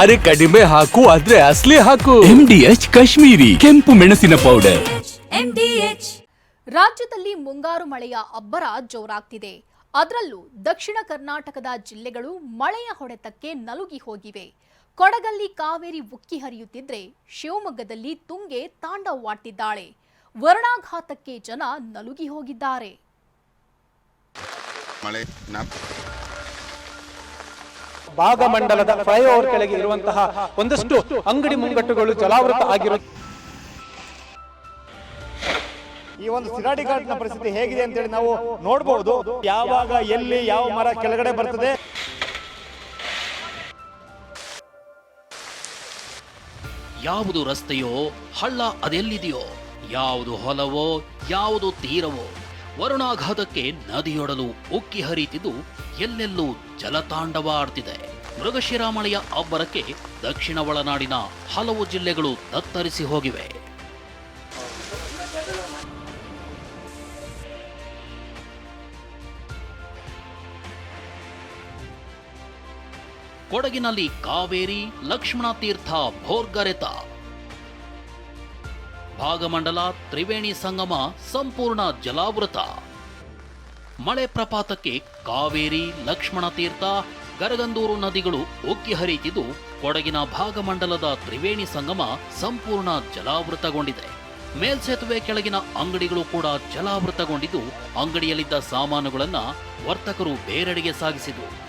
ಅರೆ ಕಡಿಮೆ ಹಾಕು ಆದ್ರೆ ಅಸ್ಲಿ ಹಾಕು. ಎಚ್ ಕಾಶ್ಮೀರಿ ಕೆಂಪು ಮೆಣಸಿನ ಪೌಡರ್ ರಾಜ್ಯದಲ್ಲಿ ಮುಂಗಾರು ಮಳೆಯ ಅಬ್ಬರ ಜೋರಾಗ್ತಿದೆ. ಅದರಲ್ಲೂ ದಕ್ಷಿಣ ಕರ್ನಾಟಕದ ಜಿಲ್ಲೆಗಳು ಮಳೆಯ ಹೊಡೆತಕ್ಕೆ ನಲುಗಿ ಹೋಗಿವೆ. ಕೊಡಗಲ್ಲಿ ಕಾವೇರಿ ಉಕ್ಕಿ ಹರಿಯುತ್ತಿದ್ರೆ ಶಿವಮೊಗ್ಗದಲ್ಲಿ ತುಂಗೆ ತಾಂಡವವಾಡ್ತಿದ್ದಾಳೆ ವರ್ಣಾಘಾತಕ್ಕೆ ಜನ ನಲುಗಿ ಹೋಗಿದ್ದಾರೆ. ಭಾಗಮಂಡಲದ ಫ್ಲೈಓವರ್ ಕೆಳಗೆ ಇರುವಂತಹ ಒಂದಷ್ಟು ಅಂಗಡಿ ಮುಂಗಟ್ಟುಗಳು ಜಲಾವೃತ ಆಗಿರುವ ಈ ಒಂದು ಸಿರಾಡಿ ಘಾಟ್ನ ಪರಿಸ್ಥಿತಿ ಹೇಗಿದೆ ಅಂತೇಳಿ ನಾವು ನೋಡಬಹುದು ಯಾವಾಗ ಎಲ್ಲಿ ಯಾವ ಮರ ಕೆಳಗಡೆ ಬರ್ತದೆ. ಯಾವುದು ರಸ್ತೆಯೋ ಹಳ್ಳ ಅದೆಲ್ಲಿದೆಯೋ ಯಾವುದು ಹೊಲವೋ ಯಾವುದು ತೀರವೋ ವರುಣಾಘಾತಕ್ಕೆ ನದಿಯೊಡಲು ಉಕ್ಕಿ ಹರಿಯುತ್ತಿದ್ದು ಎಲ್ಲೆಲ್ಲೂ ಜಲತಾಂಡವ ಆಡ್ತಿದೆ ಮೃಗಶಿರಾ ಮಳೆಯ ಅಬ್ಬರಕ್ಕೆ ದಕ್ಷಿಣ ಒಳನಾಡಿನ ಹಲವು ಜಿಲ್ಲೆಗಳು ತತ್ತರಿಸಿ ಹೋಗಿವೆ. ಕೊಡಗಿನಲ್ಲಿ ಕಾವೇರಿ, ಲಕ್ಷ್ಮಣ ತೀರ್ಥ, ಭೋರ್ಗರೆತ ಭಾಗಮಂಡಲ ತ್ರಿವೇಣಿ ಸಂಗಮ ಸಂಪೂರ್ಣ ಜಲಾವೃತ. ಮಳೆ ಪ್ರಪಾತಕ್ಕೆ ಕಾವೇರಿ, ಲಕ್ಷ್ಮಣ ತೀರ್ಥ, ಗರಗಂದೂರು ನದಿಗಳು ಉಕ್ಕಿ ಹರಿಯುತ್ತಿದ್ದು, ಕೊಡಗಿನ ಭಾಗಮಂಡಲದ ತ್ರಿವೇಣಿ ಸಂಗಮ ಸಂಪೂರ್ಣ ಜಲಾವೃತಗೊಂಡಿದೆ. ಮೇಲ್ಸೇತುವೆ ಕೆಳಗಿನ ಅಂಗಡಿಗಳು ಕೂಡ ಜಲಾವೃತಗೊಂಡಿದ್ದು, ಅಂಗಡಿಯಲ್ಲಿದ್ದ ಸಾಮಾನುಗಳನ್ನು ವರ್ತಕರು ಬೇರೆಡೆಗೆ ಸಾಗಿಸಿದರು.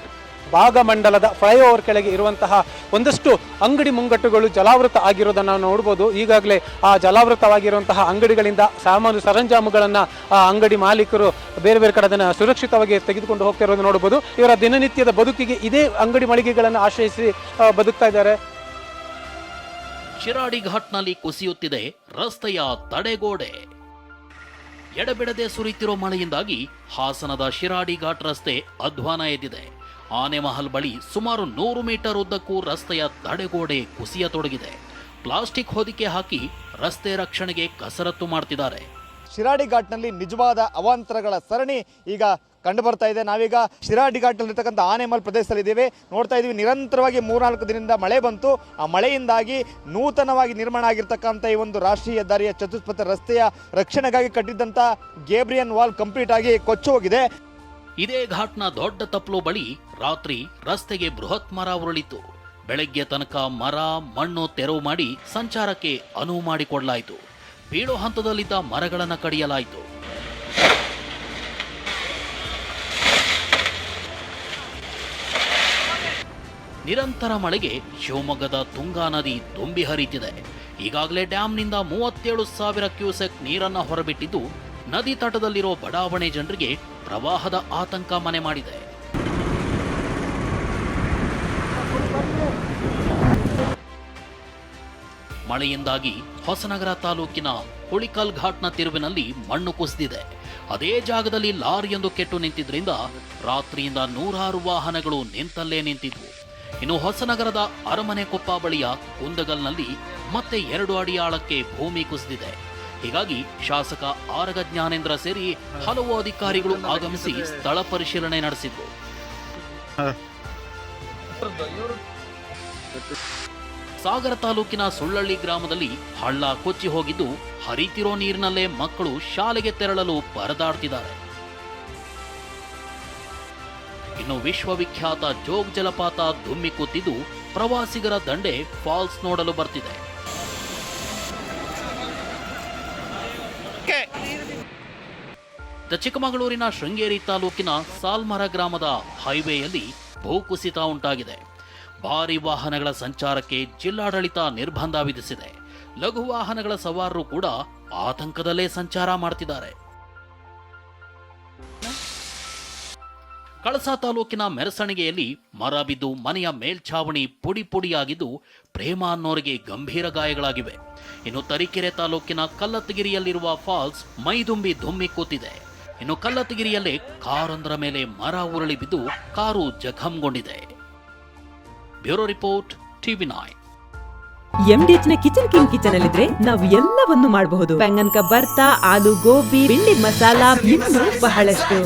ಭಾಗಮಂಡಲದ ಫ್ಲೈಓವರ್ ಕೆಳಗೆ ಇರುವಂತಹ ಒಂದಷ್ಟು ಅಂಗಡಿ ಮುಂಗಟ್ಟುಗಳು ಜಲಾವೃತ ಆಗಿರೋದನ್ನು ನಾವು ನೋಡ್ಬೋದು. ಈಗಾಗಲೇ ಆ ಜಲಾವೃತವಾಗಿರುವಂತಹ ಅಂಗಡಿಗಳಿಂದ ಸಾಮಾನು ಸರಂಜಾಮುಗಳನ್ನು ಆ ಅಂಗಡಿ ಮಾಲೀಕರು ಬೇರೆ ಬೇರೆ ಕಡೆ ಅದನ್ನು ಸುರಕ್ಷಿತವಾಗಿ ತೆಗೆದುಕೊಂಡು ಹೋಗ್ತಿರೋದು ನೋಡ್ಬೋದು. ಇವರ ದಿನನಿತ್ಯದ ಬದುಕಿಗೆ ಇದೇ ಅಂಗಡಿ ಮಳಿಗೆಗಳನ್ನು ಆಶ್ರಯಿಸಿ ಬದುಕ್ತಾ ಇದ್ದಾರೆ. ಶಿರಾಡಿ ಘಾಟ್ನಲ್ಲಿ ಕುಸಿಯುತ್ತಿದೆ ರಸ್ತೆಯ ತಡೆಗೋಡೆ. ಎಡಬಿಡದೆ ಸುರಿತಿರೋ ಮಳೆಯಿಂದಾಗಿ ಹಾಸನದ ಶಿರಾಡಿ ಘಾಟ್ ರಸ್ತೆ ಅಧ್ವಾನ ಎದ್ದಿದೆ. ಆನೆಮಹಲ್ ಬಳಿ ಸುಮಾರು ನೂರು ಮೀಟರ್ ಉದ್ದಕ್ಕೂ ರಸ್ತೆಯ ತಡೆಗೋಡೆ ಕುಸಿಯತೊಡಗಿದೆ. ಪ್ಲಾಸ್ಟಿಕ್ ಹೊದಿಕೆ ಹಾಕಿ ರಸ್ತೆ ರಕ್ಷಣೆಗೆ ಕಸರತ್ತು ಮಾಡ್ತಿದ್ದಾರೆ. ಶಿರಾಡಿ ಘಾಟ್ನಲ್ಲಿ ನಿಜವಾದ ಅವಾಂತರಗಳ ಸರಣಿ ಈಗ ಕಂಡು ಬರ್ತಾ ಇದೆ. ನಾವೀಗ ಶಿರಾಡಿ ಘಾಟ್ನಲ್ಲಿರ್ತಕ್ಕಂಥ ಆನೆಮಲ್ ಪ್ರದೇಶದಲ್ಲಿ ಇದ್ದೇವೆ. ನೋಡ್ತಾ ಇದೀವಿ ನಿರಂತರವಾಗಿ ಮೂರ್ನಾಲ್ಕು ದಿನದಿಂದ ಮಳೆ ಬಂತು. ಆ ಮಳೆಯಿಂದಾಗಿ ನೂತನವಾಗಿ ನಿರ್ಮಾಣ ಆಗಿರ್ತಕ್ಕಂಥ ಈ ಒಂದು ರಾಷ್ಟ್ರೀಯ ಹೆದ್ದಾರಿಯ ಚತುಷ್ಪಥ ರಸ್ತೆಯ ರಕ್ಷಣೆಗಾಗಿ ಕಟ್ಟಿದ್ದಂಥ ಗೇಬ್ರಿಯನ್ ವಾಲ್ ಕಂಪ್ಲೀಟ್ ಆಗಿ ಕೊಚ್ಚು ಹೋಗಿದೆ. ಇದೇ ಘಾಟ್ನ ದೊಡ್ಡ ತಪ್ಪಲು ಬಳಿ ರಾತ್ರಿ ರಸ್ತೆಗೆ ಬೃಹತ್ ಮರ ಉರುಳಿತು. ಬೆಳಗ್ಗೆ ತನಕ ಮರ, ಮಣ್ಣು ತೆರವು ಮಾಡಿ ಸಂಚಾರಕ್ಕೆ ಅನುವು ಮಾಡಿಕೊಡಲಾಯಿತು. ಬೀಳೋ ಹಂತದಲ್ಲಿದ್ದ ಮರಗಳನ್ನು ಕಡಿಯಲಾಯಿತು. ನಿರಂತರ ಮಳೆಗೆ ಶಿವಮೊಗ್ಗದ ತುಂಗಾ ನದಿ ತುಂಬಿ ಹರಿಯುತ್ತಿದೆ ಈಗಾಗಲೇ ಡ್ಯಾಂನಿಂದ ಮೂವತ್ತೇಳು ಸಾವಿರ ಕ್ಯೂಸೆಕ್ ನೀರನ್ನು ಹೊರಬಿಟ್ಟಿದ್ದು, ನದಿ ತಟದಲ್ಲಿರೋ ಬಡಾವಣೆ ಜನರಿಗೆ ಪ್ರವಾಹದ ಆತಂಕ ಮನೆ ಮಾಡಿದೆ. ಮಳೆಯಿಂದಾಗಿ ಹೊಸನಗರ ತಾಲೂಕಿನ ಹುಳಿಕಲ್ ಘಾಟ್ನ ತಿರುವಿನಲ್ಲಿ ಮಣ್ಣು ಕುಸಿದಿದೆ. ಅದೇ ಜಾಗದಲ್ಲಿ ಲಾರಿಯೊಂದು ಕೆಟ್ಟು ನಿಂತಿದ್ರಿಂದ ರಾತ್ರಿಯಿಂದ ನೂರಾರು ವಾಹನಗಳು ನಿಂತಲ್ಲೇ ನಿಂತಿದ್ವು. ಇನ್ನು ಹೊಸನಗರದ ಅರಮನೆ ಕೊಪ್ಪ ಬಳಿಯ ಕುಂದಗಲ್ನಲ್ಲಿ ಮತ್ತೆ ಎರಡು ಅಡಿ ಆಳಕ್ಕೆ ಭೂಮಿ ಕುಸಿದಿದೆ. ಹೀಗಾಗಿ ಶಾಸಕ ಆರಗ ಜ್ಞಾನೇಂದ್ರ ಸೇರಿ ಹಲವು ಅಧಿಕಾರಿಗಳು ಆಗಮಿಸಿ ಸ್ಥಳ ಪರಿಶೀಲನೆ ನಡೆಸಿದ್ರು ಸಾಗರ ತಾಲೂಕಿನ ಸುಳ್ಳಳ್ಳಿ ಗ್ರಾಮದಲ್ಲಿ ಹಳ್ಳ ಕೊಚ್ಚಿ ಹೋಗಿದ್ದು ಹರಿತಿರೋ ನೀರಿನಲ್ಲೇ ಮಕ್ಕಳು ಶಾಲೆಗೆ ತೆರಳಲು ಪರದಾಡ್ತಿದ್ದಾರೆ. ಇನ್ನು ವಿಶ್ವವಿಖ್ಯಾತ ಜೋಗ್ ಜಲಪಾತ ಧುಮ್ಮಿಕ್ಕುತ್ತಿದ್ದು ಕೂತಿದ್ದು ಪ್ರವಾಸಿಗರ ದಂಡೆ ಫಾಲ್ಸ್ ನೋಡಲು ಬರ್ತಿದೆ. ಚಿಕ್ಕಮಗಳೂರಿನ ಶೃಂಗೇರಿ ತಾಲೂಕಿನ ಸಾಲ್ಮರ ಗ್ರಾಮದ ಹೈವೇಯಲ್ಲಿ ಭೂಕುಸಿತ ಉಂಟಾಗಿದೆ. ಭಾರಿ ವಾಹನಗಳ ಸಂಚಾರಕ್ಕೆ ಜಿಲ್ಲಾಡಳಿತ ನಿರ್ಬಂಧ ವಿಧಿಸಿದೆ. ಲಘು ವಾಹನಗಳ ಸವಾರರು ಕೂಡ ಆತಂಕದಲ್ಲೇ ಸಂಚಾರ ಮಾಡ್ತಿದ್ದಾರೆ. ಕಳಸಾ ತಾಲೂಕಿನ ಮೆರಸಣಿಗೆಯಲ್ಲಿ ಮರ ಬಿದ್ದು ಮನೆಯ ಮೇಲ್ಛಾವಣಿ ಪುಡಿ ಪುಡಿಯಾಗಿದ್ದು ಪ್ರೇಮ ಅನ್ನೋರಿಗೆ ಗಂಭೀರ ಗಾಯಗಳಾಗಿವೆ. ಇನ್ನು ತರೀಕೆರೆ ತಾಲೂಕಿನ ಕಲ್ಲತ್ತಗಿರಿಯಲ್ಲಿರುವ ಫಾಲ್ಸ್ ಮೈದುಂಬಿ ಧುಮ್ಮಿ ಕೂತಿದೆ. ಇನ್ನು ಕಲ್ಲತ್ತಗಿರಿಯಲ್ಲೇ ಕಾರೊಂದರ ಮೇಲೆ ಮರ ಉರುಳಿ ಬಿದ್ದು ಕಾರು ಜಖಂಗೊಂಡಿದೆ. ಬ್ಯೂರೋ ರಿಪೋರ್ಟ್ ಟಿವಿ ನೈನ್ ಎಂಡಿಎಚ್ನ ಕಿಚನ್ ಕಿಂಗ್ ಕಿಚನ್ ಅಲ್ಲಿದ್ರೆ ನಾವು ಎಲ್ಲವನ್ನು ಮಾಡಬಹುದು. ಬೆಂಗನ್ಕ ಬರ್ತಾ ಆಲೂ ಗೋಬಿ ಬೆಂಡಿ ಮಸಾಲಾ ಇನ್ನೂ ಬಹಳಷ್ಟು.